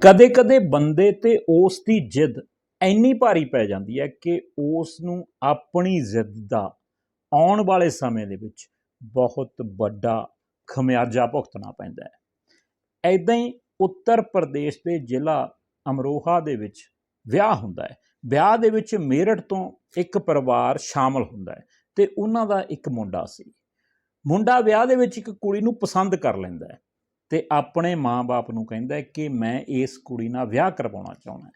ਕਦੇ-ਕਦੇ ਬੰਦੇ ਤੇ ਉਸ ਦੀ ਜਿੱਦ ਇੰਨੀ ਭਾਰੀ ਪੈ ਜਾਂਦੀ ਹੈ ਕਿ ਉਸ ਨੂੰ ਆਪਣੀ ਜ਼ਿੱਦ ਦਾ ਆਉਣ ਵਾਲੇ ਸਮੇਂ ਦੇ ਵਿੱਚ ਬਹੁਤ ਵੱਡਾ ਖਮਿਆਜਾ ਭੁਗਤਣਾ ਪੈਂਦਾ ਹੈ। ਐਦਾਂ ਹੀ ਉੱਤਰ ਪ੍ਰਦੇਸ਼ ਦੇ ਜ਼ਿਲ੍ਹਾ ਅਮਰੋਹਾ ਦੇ ਵਿੱਚ ਵਿਆਹ ਹੁੰਦਾ ਹੈ। ਵਿਆਹ ਦੇ ਵਿੱਚ ਮੇਰਠ ਤੋਂ ਇੱਕ ਪਰਿਵਾਰ ਸ਼ਾਮਲ ਹੁੰਦਾ ਹੈ ਤੇ ਉਹਨਾਂ ਦਾ ਇੱਕ ਮੁੰਡਾ ਸੀ। ਮੁੰਡਾ ਵਿਆਹ ਦੇ ਵਿੱਚ ਇੱਕ ਕੁੜੀ ਨੂੰ ਪਸੰਦ ਕਰ ਲੈਂਦਾ ਹੈ। ਤੇ ਆਪਣੇ ਮਾਂ-ਬਾਪ ਨੂੰ ਕਹਿੰਦਾ ਕਿ ਮੈਂ ਇਸ ਕੁੜੀ ਨਾਲ ਵਿਆਹ ਕਰਵਾਉਣਾ ਚਾਹੁੰਦਾ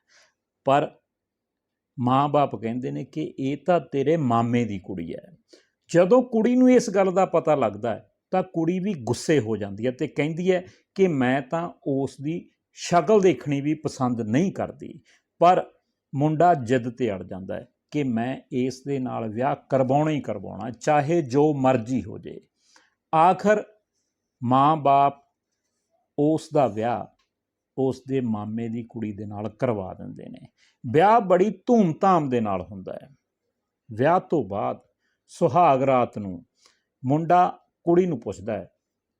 ਪਰ ਮਾਂ-ਬਾਪ ਕਹਿੰਦੇ ਨੇ ਕਿ ਇਹ ਤਾਂ ਤੇਰੇ ਮਾਮੇ ਦੀ ਕੁੜੀ ਹੈ। ਜਦੋਂ ਕੁੜੀ ਨੂੰ ਇਸ ਗੱਲ ਦਾ ਪਤਾ ਲੱਗਦਾ ਹੈ, ਤਾਂ ਕੁੜੀ ਵੀ ਗੁੱਸੇ ਹੋ ਜਾਂਦੀ ਹੈ ਤੇ ਕਹਿੰਦੀ ਹੈ ਕਿ ਮੈਂ ਤਾਂ ਉਸ ਦੀ ਸ਼ਕਲ ਦੇਖਣੀ ਵੀ ਪਸੰਦ ਨਹੀਂ ਕਰਦੀ। ਪਰ ਮੁੰਡਾ ਜਿੱਦ ਤੇ ਅੜ ਜਾਂਦਾ ਹੈ ਕਿ ਮੈਂ ਇਸ ਦੇ ਨਾਲ ਵਿਆਹ ਕਰਵਾਉਣਾ ਹੀ ਕਰਵਾਉਣਾ ਚਾਹੇ ਜੋ ਮਰਜ਼ੀ ਹੋ ਜੇ ਆਖਰ ਮਾਂ-ਬਾਪ ਉਸ ਦਾ ਵਿਆਹ ਉਸ ਦੇ ਮਾਮੇ ਦੀ ਕੁੜੀ ਦੇ ਨਾਲ ਕਰਵਾ ਦਿੰਦੇ ਨੇ। ਵਿਆਹ ਬੜੀ ਧੂਮ-ਧਾਮ ਦੇ ਨਾਲ ਹੁੰਦਾ ਹੈ। ਵਿਆਹ ਤੋਂ ਬਾਅਦ ਸੁਹਾਗ ਰਾਤ ਨੂੰ ਮੁੰਡਾ ਕੁੜੀ ਨੂੰ ਪੁੱਛਦਾ ਹੈ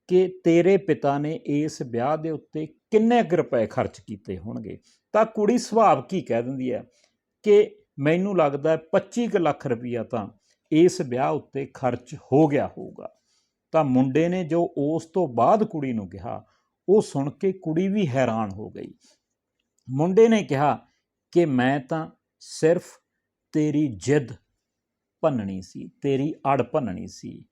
ਕਿ ਤੇਰੇ ਪਿਤਾ ਨੇ ਇਸ ਵਿਆਹ ਦੇ ਉੱਤੇ ਕਿੰਨੇ ਕੁ ਰੁਪਏ ਖਰਚ ਕੀਤੇ ਹੋਣਗੇ? ਤਾਂ ਕੁੜੀ ਸੁਭਾਵ ਕੀ ਕਹਿ ਦਿੰਦੀ ਹੈ ਕਿ ਮੈਨੂੰ ਲੱਗਦਾ ਹੈ 25 ਕੁ ਲੱਖ ਰੁਪਈਆ ਤਾਂ ਇਸ ਵਿਆਹ ਉੱਤੇ ਖਰਚ ਹੋ ਗਿਆ ਹੋਊਗਾ। ਤਾਂ ਮੁੰਡੇ ਨੇ ਜੋ ਉਸ ਤੋਂ ਬਾਅਦ ਕੁੜੀ ਨੂੰ ਕਿਹਾ ਉਹ ਸੁਣ ਕੇ ਕੁੜੀ ਵੀ ਹੈਰਾਨ ਹੋ ਗਈ। ਮੁੰਡੇ ਨੇ ਕਿਹਾ ਕਿ ਮੈਂ ਤਾਂ ਸਿਰਫ ਤੇਰੀ ਜਿੱਦ ਭੰਨਣੀ ਸੀ, ਤੇਰੀ ਅੜ ਭੰਨਣੀ ਸੀ।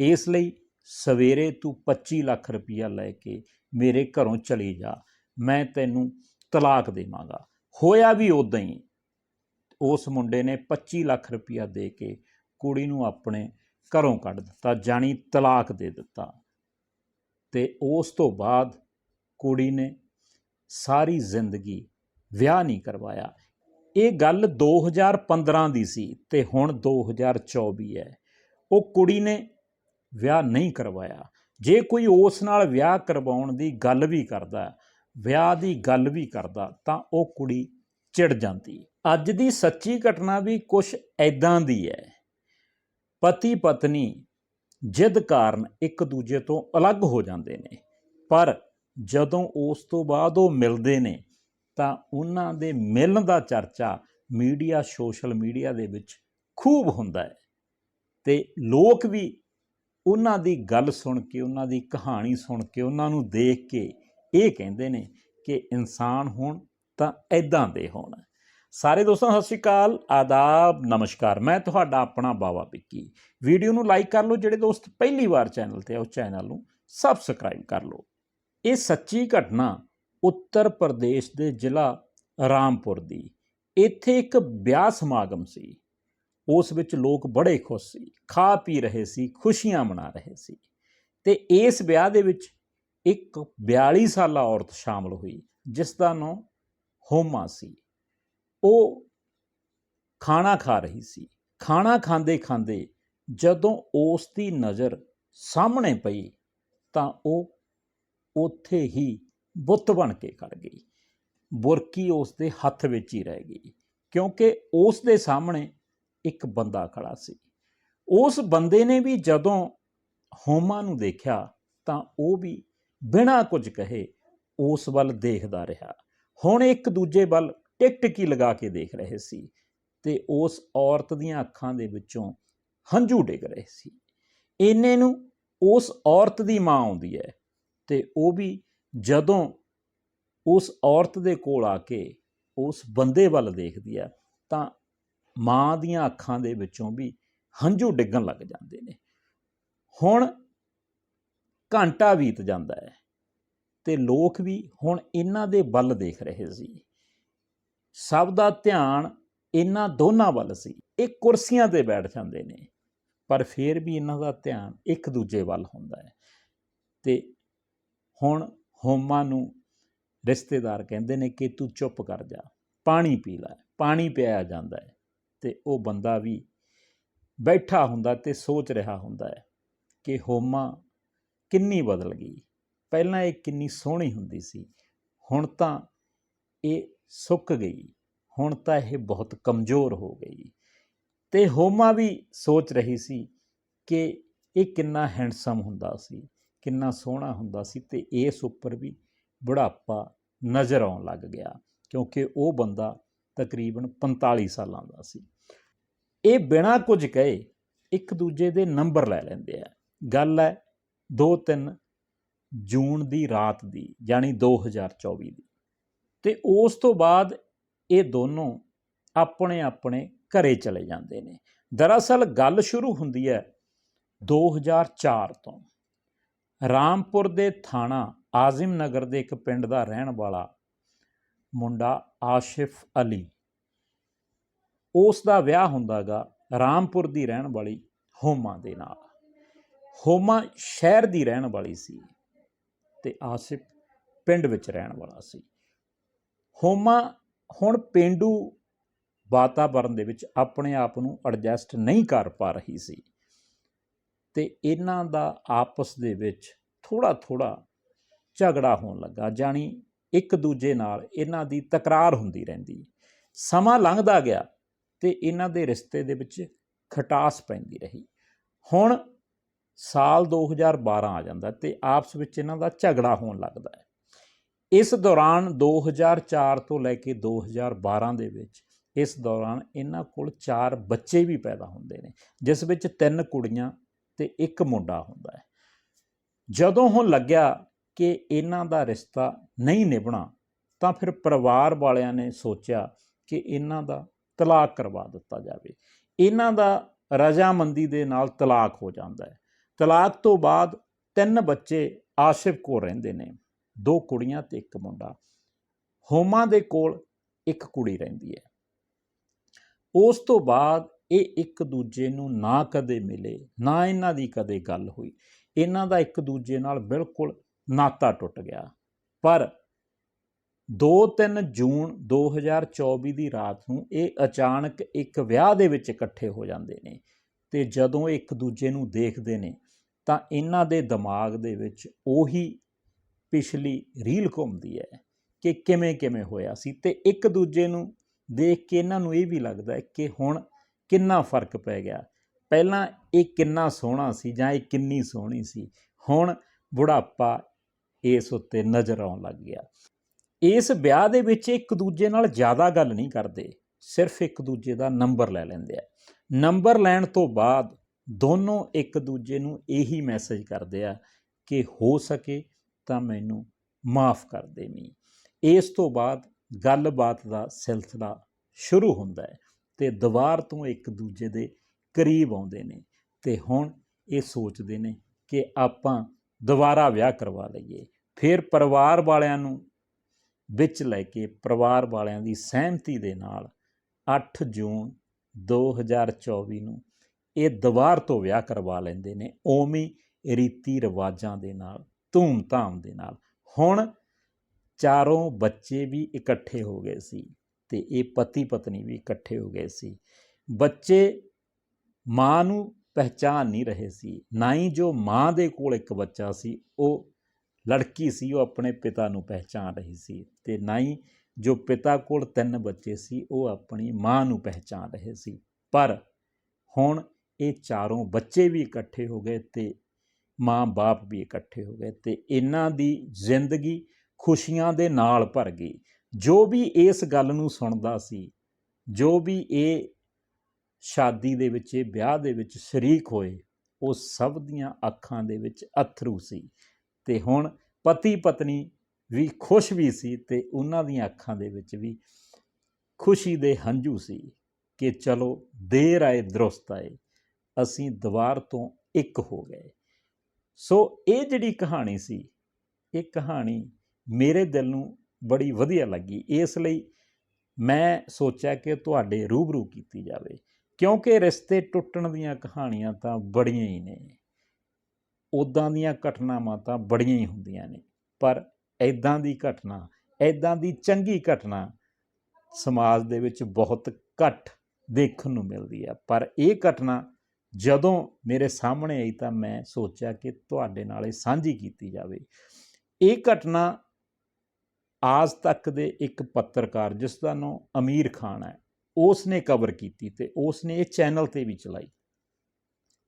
ਇਸ ਲਈ ਸਵੇਰੇ ਤੂੰ 25 ਲੱਖ ਰੁਪਈਆ ਲੈ ਕੇ ਮੇਰੇ ਘਰੋਂ ਚਲੀ ਜਾ, ਮੈਂ ਤੈਨੂੰ ਤਲਾਕ ਦੇਵਾਂਗਾ। ਹੋਇਆ ਵੀ ਉਦਾਂ ਹੀ। ਉਸ ਮੁੰਡੇ ਨੇ 25 ਲੱਖ ਰੁਪਈਆ ਦੇ ਕੇ ਕੁੜੀ ਨੂੰ ਆਪਣੇ ਘਰੋਂ ਕੱਢ ਦਿੱਤਾ, ਜਾਣੀ ਤਲਾਕ ਦੇ ਦਿੱਤਾ। ਤੇ ਉਸ ਤੋਂ ਬਾਅਦ ਕੁੜੀ ਨੇ ਸਾਰੀ ਜ਼ਿੰਦਗੀ ਵਿਆਹ ਨਹੀਂ ਕਰਵਾਇਆ। ਇਹ ਗੱਲ 2015 ਦੀ ਸੀ ਤੇ ਹੁਣ 2024 ਹੈ। ਉਹ ਕੁੜੀ ਨੇ ਵਿਆਹ ਨਹੀਂ ਕਰਵਾਇਆ। ਜੇ ਕੋਈ ਉਸ ਨਾਲ ਵਿਆਹ ਕਰਵਾਉਣ ਦੀ ਗੱਲ ਵੀ ਕਰਦਾ, ਵਿਆਹ ਦੀ ਗੱਲ ਵੀ ਕਰਦਾ, ਤਾਂ ਉਹ ਕੁੜੀ ਚਿੜ ਜਾਂਦੀ। ਅੱਜ ਦੀ ਸੱਚੀ ਘਟਨਾ ਵੀ ਕੁਝ ਐਦਾਂ ਦੀ ਹੈ। ਪਤੀ ਪਤਨੀ ਜਿੱਦ ਕਾਰਨ ਇੱਕ ਦੂਜੇ ਤੋਂ ਅਲੱਗ ਹੋ ਜਾਂਦੇ ਨੇ। ਪਰ ਜਦੋਂ ਉਸ ਤੋਂ ਬਾਅਦ ਉਹ ਮਿਲਦੇ ਨੇ, ਤਾਂ ਉਹਨਾਂ ਦੇ ਮਿਲਣ ਦਾ ਚਰਚਾ ਮੀਡੀਆ, ਸੋਸ਼ਲ ਮੀਡੀਆ ਦੇ ਵਿੱਚ ਖੂਬ ਹੁੰਦਾ ਹੈ। ਤੇ ਲੋਕ ਵੀ ਉਹਨਾਂ ਦੀ ਗੱਲ ਸੁਣ ਕੇ, ਉਹਨਾਂ ਦੀ ਕਹਾਣੀ ਸੁਣ ਕੇ, ਉਹਨਾਂ ਨੂੰ ਦੇਖ ਕੇ ਇਹ ਕਹਿੰਦੇ ਨੇ ਕਿ ਇਨਸਾਨ ਹੋਣ ਤਾਂ ਐਦਾਂ ਦੇ ਹੋਣ। ਸਾਰੇ ਦੋਸਤਾਂ, ਸਤਿ ਸ਼੍ਰੀ ਅਕਾਲ। ਆਦਾਬ, ਨਮਸਕਾਰ। ਮੈਂ ਤੁਹਾਡਾ ਆਪਣਾ ਬਾਵਾ ਪਿੱਕੀ ਵੀਡੀਓ ਨੂੰ ਲਾਈਕ ਕਰ ਲਓ, ਜਿਹੜੇ ਦੋਸਤ ਪਹਿਲੀ ਵਾਰ ਚੈਨਲ ਤੇ ਆ, ਉਸ ਚੈਨਲ ਨੂੰ ਸਬਸਕ੍ਰਾਈਬ ਕਰ ਲਓ। ਇਹ ਸੱਚੀ ਘਟਨਾ ਉੱਤਰ ਪ੍ਰਦੇਸ਼ ਦੇ ਜ਼ਿਲ੍ਹਾ ਰਾਮਪੁਰ ਦੀ। ਇੱਥੇ ਇੱਕ ਵਿਆਹ ਸਮਾਗਮ ਸੀ। ਉਸ ਵਿੱਚ ਲੋਕ ਬੜੇ ਖੁਸ਼ ਸੀ। ਖਾ ਪੀ ਰਹੇ ਸੀ, ਖੁਸ਼ੀਆਂ ਮਨਾ ਰਹੇ ਸੀ। ਤੇ ਇਸ ਵਿਆਹ ਦੇ ਵਿੱਚ ਇੱਕ 42 ਸਾਲਾ ਔਰਤ ਸ਼ਾਮਲ ਹੋਈ ਜਿਸ ਦਾ ਨਾਮ ਹੋਮਾ ਸੀ। ਉਹ ਖਾਣਾ ਖਾ ਰਹੀ ਸੀ। ਖਾਣਾ ਖਾਂਦੇ ਖਾਂਦੇ ਜਦੋਂ ਉਸ ਦੀ ਨਜ਼ਰ ਸਾਹਮਣੇ ਪਈ ਤਾਂ ਉਹ ਉੱਥੇ ਹੀ ਬੁੱਤ ਬਣ ਕੇ ਖੜ ਗਈ। ਬੁਰਕੀ ਉਸ ਦੇ ਹੱਥ ਵਿੱਚ ਹੀ ਰਹਿ ਗਈ ਕਿਉਂਕਿ ਉਸ ਦੇ ਸਾਹਮਣੇ ਇੱਕ ਬੰਦਾ ਖੜਾ ਸੀ। ਉਸ ਬੰਦੇ ਨੇ ਵੀ ਜਦੋਂ ਹੋਮਾ ਨੂੰ ਦੇਖਿਆ ਤਾਂ ਉਹ ਵੀ ਬਿਨਾਂ ਕੁਝ ਕਹੇ ਉਸ ਵੱਲ ਦੇਖਦਾ ਰਿਹਾ। ਹੁਣ ਇੱਕ ਦੂਜੇ ਵੱਲ ਟਿਕਟਕੀ ਲਗਾ ਕੇ ਦੇਖ ਰਹੇ ਸੀ ਤੇ ਉਸ ਔਰਤ ਦੀਆਂ ਅੱਖਾਂ ਦੇ ਵਿੱਚੋਂ ਹੰਝੂ ਡਿੱਗ ਰਹੇ ਸੀ। ਇੰਨੇ ਨੂੰ ਉਸ ਔਰਤ ਦੀ ਮਾਂ ਆਉਂਦੀ ਹੈ ਤੇ ਉਹ ਵੀ ਜਦੋਂ ਉਸ ਔਰਤ ਦੇ ਕੋਲ ਆ ਕੇ ਉਸ ਬੰਦੇ ਵੱਲ ਦੇਖਦੀ ਹੈ ਤਾਂ ਮਾਂ ਦੀਆਂ ਅੱਖਾਂ ਦੇ ਵਿੱਚੋਂ ਵੀ ਹੰਝੂ ਡਿੱਗਣ ਲੱਗ ਜਾਂਦੇ ਨੇ। ਹੁਣ ਘੰਟਾ ਬੀਤ ਜਾਂਦਾ ਹੈ ਤੇ ਲੋਕ ਵੀ ਹੁਣ ਇਹਨਾਂ ਦੇ ਵੱਲ ਦੇਖ ਰਹੇ ਸੀ। ਸਭ ਦਾ ਧਿਆਨ ਇਹਨਾਂ ਦੋਨਾਂ ਵੱਲ ਸੀ। ਇਹ ਕੁਰਸੀਆਂ ਤੇ ਬੈਠ ਜਾਂਦੇ ਨੇ, ਪਰ ਫਿਰ ਵੀ ਇਹਨਾਂ ਦਾ ਧਿਆਨ ਇੱਕ ਦੂਜੇ ਵੱਲ ਹੁੰਦਾ ਹੈ। ਤੇ ਹੁਣ ਹੋਮਾ ਨੂੰ ਰਿਸ਼ਤੇਦਾਰ ਕਹਿੰਦੇ ਨੇ ਕਿ ਤੂੰ ਚੁੱਪ ਕਰ ਜਾ, ਪਾਣੀ ਪੀ ਲੈ, ਪਾਣੀ ਪਿਆਇਆ ਜਾਂਦਾ ਹੈ ਤੇ ਉਹ ਬੰਦਾ ਵੀ ਬੈਠਾ ਹੁੰਦਾ ਤੇ ਸੋਚ ਰਿਹਾ ਹੁੰਦਾ ਹੈ ਕਿ ਹੋਮਾ ਕਿੰਨੀ ਬਦਲ ਗਈ। ਪਹਿਲਾਂ ਇਹ ਕਿੰਨੀ ਸੋਹਣੀ ਹੁੰਦੀ ਸੀ, ਹੁਣ ਤਾਂ ਇਹ ਸੁੱਕ ਗਈ। ਹੁਣ ਤਾਂ ਇਹ ਬਹੁਤ ਕਮਜ਼ੋਰ ਹੋ ਗਈ। ਤੇ ਹੋਮਾ ਵੀ ਸੋਚ ਰਹੀ ਸੀ ਕਿ ਇਹ ਕਿੰਨਾ ਹੈਂਡਸਮ ਹੁੰਦਾ ਸੀ, ਕਿੰਨਾ ਸੋਹਣਾ ਹੁੰਦਾ ਸੀ ਤੇ ਇਸ ਉੱਪਰ ਵੀ ਬੁਢਾਪਾ ਨਜ਼ਰ ਆਉਣ ਲੱਗ ਗਿਆ ਕਿਉਂਕਿ ਉਹ ਬੰਦਾ ਤਕਰੀਬਨ 45 ਸਾਲਾਂ ਦਾ ਸੀ। ਇਹ ਬਿਨਾਂ ਕੁਝ ਕਹੇ ਇੱਕ ਦੂਜੇ ਦੇ ਨੰਬਰ ਲੈ ਲੈਂਦੇ ਆ। ਗੱਲ ਹੈ 2-3 ਜੂਨ ਦੀ ਰਾਤ ਦੀ, ਯਾਨੀ 2024 ਦੀ। ਤੇ ਉਸ ਤੋਂ ਬਾਅਦ ਇਹ ਦੋਨੋਂ ਆਪਣੇ ਆਪਣੇ ਘਰੇ ਚਲੇ ਜਾਂਦੇ ਨੇ। ਦਰਅਸਲ ਗੱਲ ਸ਼ੁਰੂ ਹੁੰਦੀ ਹੈ 2004 ਤੋਂ। ਰਾਮਪੁਰ ਦੇ ਥਾਣਾ ਆਜ਼ਮ ਨਗਰ ਦੇ ਇੱਕ ਪਿੰਡ ਦਾ ਰਹਿਣ ਵਾਲਾ ਮੁੰਡਾ ਆਸ਼ਿਫ ਅਲੀ। ਉਸ ਦਾ ਵਿਆਹ ਹੁੰਦਾਗਾ ਰਾਮਪੁਰ ਦੀ ਰਹਿਣ ਵਾਲੀ ਹੋਮਾ ਦੇ ਨਾਲ। ਹੋਮਾ ਸ਼ਹਿਰ ਦੀ ਰਹਿਣ ਵਾਲੀ ਸੀ ਤੇ ਆਸਿਫ ਪਿੰਡ ਵਿੱਚ ਰਹਿਣ ਵਾਲਾ ਸੀ। ਹੋਮਾ ਹੁਣ ਪਿੰਡੂ ਵਾਤਾਵਰਣ ਦੇ ਵਿੱਚ ਆਪਣੇ ਆਪ ਨੂੰ ਐਡਜਸਟ ਨਹੀਂ ਕਰ ਪਾ ਰਹੀ ਸੀ। ਤੇ ਇਹਨਾਂ ਦਾ ਆਪਸ ਦੇ ਵਿੱਚ ਥੋੜਾ ਥੋੜਾ ਝਗੜਾ ਹੋਣ ਲੱਗਾ, ਜਾਣੀ ਇੱਕ ਦੂਜੇ ਨਾਲ ਇਹਨਾਂ ਦੀ ਤਕਰਾਰ ਹੁੰਦੀ ਰਹਿੰਦੀ। ਸਮਾਂ ਲੰਘਦਾ ਗਿਆ ਤੇ ਇਹਨਾਂ ਦੇ ਰਿਸ਼ਤੇ ਦੇ ਵਿੱਚ ਖਟਾਸ ਪੈਂਦੀ ਰਹੀ। ਹੁਣ ਸਾਲ 2012 ਆ ਜਾਂਦਾ ਤੇ ਆਪਸ ਵਿੱਚ ਇਹਨਾਂ ਦਾ ਝਗੜਾ ਹੋਣ ਲੱਗਦਾ ਹੈ। ਇਸ ਦੌਰਾਨ 2004 ਤੋਂ ਲੈ ਕੇ 2012 ਦੇ ਵਿੱਚ ਇਸ ਦੌਰਾਨ ਇਹਨਾਂ ਕੋਲ ਚਾਰ ਬੱਚੇ ਵੀ ਪੈਦਾ ਹੁੰਦੇ ਨੇ, ਜਿਸ ਵਿੱਚ ਤਿੰਨ ਕੁੜੀਆਂ ਤੇ ਇੱਕ ਮੁੰਡਾ ਹੁੰਦਾ ਹੈ। ਜਦੋਂ ਹੁਣ ਲੱਗਿਆ ਕਿ ਇਹਨਾਂ ਦਾ ਰਿਸ਼ਤਾ ਨਹੀਂ ਨਿਭਣਾ, ਤਾਂ ਫਿਰ ਪਰਿਵਾਰ ਵਾਲਿਆਂ ਨੇ ਸੋਚਿਆ ਕਿ ਇਹਨਾਂ ਦਾ ਤਲਾਕ ਕਰਵਾ ਦਿੱਤਾ ਜਾਵੇ। ਇਹਨਾਂ ਦਾ ਰਜ਼ਾਮੰਦੀ ਦੇ ਨਾਲ ਤਲਾਕ ਹੋ ਜਾਂਦਾ ਹੈ। ਤਲਾਕ ਤੋਂ ਬਾਅਦ ਤਿੰਨ ਬੱਚੇ ਆਸ਼ਿਫ ਕੋਲ ਰਹਿੰਦੇ ਨੇ। ਦੋ ਕੁੜੀਆਂ ਤੇ ਇੱਕ ਮੁੰਡਾ। ਹੋਮਾ ਦੇ ਕੋਲ ਇੱਕ ਕੁੜੀ ਰਹਿੰਦੀ ਹੈ। ਉਸ ਤੋਂ ਬਾਅਦ ਇਹ ਇੱਕ ਦੂਜੇ ਨੂੰ ਨਾ ਕਦੇ ਮਿਲੇ, ਨਾ ਇਹਨਾਂ ਦੀ ਕਦੇ ਗੱਲ ਹੋਈ। ਇਹਨਾਂ ਦਾ ਇੱਕ ਦੂਜੇ ਨਾਲ ਬਿਲਕੁਲ ਨਾਤਾ ਟੁੱਟ ਗਿਆ। ਪਰ 2-3 ਜੂਨ 2024 ਦੀ ਰਾਤ ਨੂੰ ਇਹ ਅਚਾਨਕ ਇੱਕ ਵਿਆਹ ਦੇ ਵਿੱਚ ਇਕੱਠੇ ਹੋ ਜਾਂਦੇ ਨੇ ਤੇ ਜਦੋਂ ਇੱਕ ਦੂਜੇ ਨੂੰ ਦੇਖਦੇ ਨੇ ਤਾਂ ਇਹਨਾਂ ਦੇ ਦਿਮਾਗ ਦੇ ਵਿੱਚ ਉਹੀ ਪਿਛਲੀ ਰੀਲ ਘੁੰਮਦੀ ਹੈ ਕਿ ਕਿਵੇਂ ਕਿਵੇਂ ਹੋਇਆ ਸੀ ਤੇ ਇੱਕ ਦੂਜੇ ਨੂੰ ਦੇਖ ਕੇ ਇਹਨਾਂ ਨੂੰ ਇਹ ਵੀ ਲੱਗਦਾ ਹੈ ਕਿ ਹੁਣ ਕਿੰਨਾ ਫ਼ਰਕ ਪੈ ਗਿਆ। ਪਹਿਲਾਂ ਇਹ ਕਿੰਨਾ ਸੋਹਣਾ ਸੀ ਜਾਂ ਇਹ ਕਿੰਨੀ ਸੋਹਣੀ ਸੀ, ਹੁਣ ਬੁਢਾਪਾ ਇਸ ਉੱਤੇ ਨਜ਼ਰ ਆਉਣ ਲੱਗ ਗਿਆ। ਇਸ ਵਿਆਹ ਦੇ ਵਿੱਚ ਇੱਕ ਦੂਜੇ ਨਾਲ ਜ਼ਿਆਦਾ ਗੱਲ ਨਹੀਂ ਕਰਦੇ, ਸਿਰਫ ਇੱਕ ਦੂਜੇ ਦਾ ਨੰਬਰ ਲੈ ਲੈਂਦੇ ਆ। ਨੰਬਰ ਲੈਣ ਤੋਂ ਬਾਅਦ ਦੋਨੋਂ ਇੱਕ ਦੂਜੇ ਨੂੰ ਇਹੀ ਮੈਸੇਜ ਕਰਦੇ ਆ ਕਿ ਹੋ ਸਕੇ ਤਾਂ ਮੈਨੂੰ ਮਾਫ ਕਰ ਦੇਵੀਂ ਇਸ ਤੋਂ ਬਾਅਦ ਗੱਲਬਾਤ ਦਾ ਸਿਲਸਿਲਾ ਸ਼ੁਰੂ ਹੁੰਦਾ ਹੈ ਤੇ ਦੀਵਾਰ ਤੋਂ ਇੱਕ ਦੂਜੇ ਦੇ ਕਰੀਬ ਆਉਂਦੇ ਨੇ ਤੇ ਹੁਣ ਇਹ ਸੋਚਦੇ ਨੇ ਕਿ ਆਪਾਂ ਦੁਬਾਰਾ ਵਿਆਹ ਕਰਵਾ ਲਈਏ। ਫਿਰ ਪਰਿਵਾਰ ਵਾਲਿਆਂ ਨੂੰ ਵਿੱਚ ਲੈ ਕੇ ਪਰਿਵਾਰ ਵਾਲਿਆਂ ਦੀ ਸਹਿਮਤੀ ਦੇ ਨਾਲ 8 ਜੂਨ 2024 ਨੂੰ ਇਹ ਦੁਬਾਰ ਤੋਂ ਵਿਆਹ ਕਰਵਾ ਲੈਂਦੇ ਨੇ ਓਮੀ ਰੀਤੀ ਰਿਵਾਜਾਂ ਦੇ ਨਾਲ। ਧੂਮ-ਧਾਮ ਦੇ ਨਾਲ। ਹੁਣ ਚਾਰੋਂ ਬੱਚੇ ਵੀ ਇਕੱਠੇ ਹੋ ਗਏ ਸੀ ਤੇ ਇਹ ਪਤੀ ਪਤਨੀ ਵੀ ਇਕੱਠੇ ਹੋ ਗਏ ਸੀ। ਬੱਚੇ ਮਾਂ ਨੂੰ ਪਹਿਚਾਨ ਨਹੀਂ ਰਹੇ ਸੀ। ਨਾ ਹੀ ਜੋ ਮਾਂ ਦੇ ਕੋਲ ਇੱਕ ਬੱਚਾ ਸੀ, ਉਹ ਲੜਕੀ ਸੀ, ਉਹ ਆਪਣੇ ਪਿਤਾ ਨੂੰ ਪਹਿਚਾਨ ਰਹੀ ਸੀ ਤੇ ਨਾ ਹੀ ਜੋ ਪਿਤਾ ਕੋਲ ਤਿੰਨ ਬੱਚੇ ਸੀ, ਉਹ ਆਪਣੀ ਮਾਂ ਨੂੰ ਪਹਿਚਾਨ ਰਹੇ ਸੀ। ਪਰ ਹੁਣ ਇਹ ਚਾਰੋਂ ਬੱਚੇ ਵੀ ਇਕੱਠੇ ਹੋ ਗਏ ਤੇ ਮਾਂ-ਬਾਪ ਵੀ ਇਕੱਠੇ ਹੋ ਗਏ ਤੇ ਇਹਨਾਂ ਦੀ ਜ਼ਿੰਦਗੀ ਖੁਸ਼ੀਆਂ ਦੇ ਨਾਲ ਭਰ ਗਈ। ਜੋ ਵੀ ਇਸ ਗੱਲ ਨੂੰ ਸੁਣਦਾ ਸੀ, ਜੋ ਵੀ ਇਹ ਸ਼ਾਦੀ ਦੇ ਵਿੱਚ, ਇਹ ਵਿਆਹ ਦੇ ਵਿੱਚ ਸ਼ਰੀਕ ਹੋਏ, ਉਹ ਸਭ ਦੀਆਂ ਅੱਖਾਂ ਦੇ ਵਿੱਚ ਅਥਰੂ ਸੀ ਤੇ ਹੁਣ ਪਤੀ ਪਤਨੀ ਵੀ ਖੁਸ਼ ਵੀ ਸੀ ਤੇ ਉਹਨਾਂ ਦੀਆਂ ਅੱਖਾਂ ਦੇ ਵਿੱਚ ਵੀ ਖੁਸ਼ੀ ਦੇ ਹੰਝੂ ਸੀ ਕਿ ਚਲੋ ਦੇਰ ਆਏ, ਦਰੁਸਤ ਆਏ, ਅਸੀਂ ਦੁਬਾਰ ਤੋਂ ਇੱਕ ਹੋ ਗਏ। ਸੋ ਇਹ ਜਿਹੜੀ ਕਹਾਣੀ ਸੀ, ਇਹ ਕਹਾਣੀ ਮੇਰੇ ਦਿਲ ਨੂੰ ਬੜੀ ਵਧੀਆ ਲੱਗੀ। ਇਸ ਲਈ ਮੈਂ ਸੋਚਿਆ ਕਿ ਤੁਹਾਡੇ ਰੂਬਰੂ ਕੀਤੀ ਜਾਵੇ, ਕਿਉਂਕਿ ਰਿਸ਼ਤੇ ਟੁੱਟਣ ਦੀਆਂ ਕਹਾਣੀਆਂ ਤਾਂ ਬੜੀਆਂ ਹੀ ਨੇ। ਉਦਾਂ ਦੀਆਂ ਘਟਨਾਵਾਂ ਤਾਂ ਬੜੀਆਂ ਹੀ ਹੁੰਦੀਆਂ ਨੇ, ਪਰ ਐਦਾਂ ਦੀ ਘਟਨਾ ਐਦਾਂ ਦੀ ਚੰਗੀ ਘਟਨਾ ਸਮਾਜ ਦੇ ਵਿੱਚ ਬਹੁਤ ਘੱਟ ਦੇਖਣ ਨੂੰ ਮਿਲਦੀ ਹੈ ਪਰ ਇਹ ਘਟਨਾ ਜਦੋਂ ਮੇਰੇ ਸਾਹਮਣੇ ਆਈ ਤਾਂ ਮੈਂ ਸੋਚਿਆ ਕਿ ਤੁਹਾਡੇ ਨਾਲ ਇਹ ਸਾਂਝੀ ਕੀਤੀ ਜਾਵੇ। ਇਹ ਘਟਨਾ ਆਜ ਤੱਕ ਦੇ ਇੱਕ ਪੱਤਰਕਾਰ, ਜਿਸ ਦਾ ਨਾਮ ਅਮੀਰ ਖਾਨ ਹੈ ਉਸ ਨੇ ਕਵਰ ਕੀਤੀ ਤੇ ਉਸ ਨੇ ਇਹ ਚੈਨਲ ਤੇ ਵੀ ਚਲਾਈ।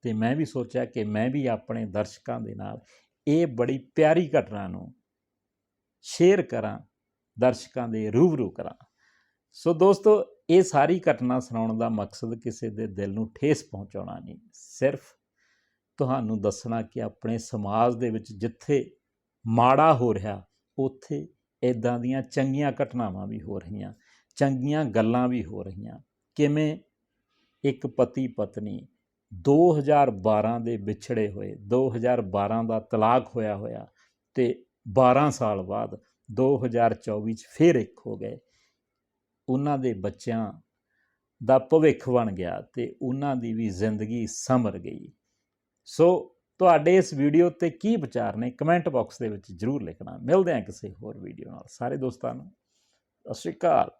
ਤੇ ਮੈਂ ਵੀ ਸੋਚਿਆ ਕਿ ਮੈਂ ਵੀ ਆਪਣੇ ਦਰਸ਼ਕਾਂ ਦੇ ਨਾਲ ਇਹ ਬੜੀ ਪਿਆਰੀ ਘਟਨਾ ਨੂੰ ਸ਼ੇਅਰ ਕਰਾਂ, ਦਰਸ਼ਕਾਂ ਦੇ ਰੂਬਰੂ ਕਰਾਂ। ਸੋ ਦੋਸਤੋ ਇਹ ਸਾਰੀ ਘਟਨਾ ਸੁਣਾਉਣ ਦਾ ਮਕਸਦ ਕਿਸੇ ਦੇ ਦਿਲ ਨੂੰ ਠੇਸ ਪਹੁੰਚਾਉਣਾ ਨਹੀਂ, ਸਿਰਫ ਤੁਹਾਨੂੰ ਦੱਸਣਾ ਕਿ ਆਪਣੇ ਸਮਾਜ ਦੇ ਵਿੱਚ ਜਿੱਥੇ ਮਾੜਾ ਹੋ ਰਿਹਾ, ਉੱਥੇ ਇਦਾਂ ਦੀਆਂ ਚੰਗੀਆਂ ਘਟਨਾਵਾਂ ਵੀ ਹੋ ਰਹੀਆਂ, ਚੰਗੀਆਂ ਗੱਲਾਂ ਵੀ ਹੋ ਰਹੀਆਂ। ਕਿਵੇਂ ਇੱਕ ਪਤੀ ਪਤਨੀ 2012 ਦੇ ਵਿਛੜੇ ਹੋਏ 2012 ਦਾ ਤਲਾਕ ਹੋਇਆ ਹੋਇਆ ਤੇ 12 ਸਾਲ ਬਾਅਦ 2024 ਚ ਫਿਰ ਇੱਕ ਹੋ ਗਏ ਉਹਨਾਂ ਦੇ ਬੱਚਿਆਂ ਦਾ ਭਵਿੱਖ ਬਣ ਗਿਆ ਤੇ ਉਹਨਾਂ ਦੀ ਵੀ ਜ਼ਿੰਦਗੀ ਸਮਰ ਗਈ। ਸੋ ਤੁਹਾਡੇ ਇਸ ਵੀਡੀਓ ਤੇ ਕੀ ਵਿਚਾਰ ਨੇ ਕਮੈਂਟ ਬਾਕਸ ਦੇ ਵਿੱਚ ਜਰੂਰ ਲਿਖਣਾ। ਮਿਲਦੇ ਹਾਂ ਕਿਸੇ ਹੋਰ ਵੀਡੀਓ ਨਾਲ। ਸਾਰੇ ਦੋਸਤਾਂ ਨੂੰ, ਸਤਿ ਸ਼੍ਰੀ ਅਕਾਲ।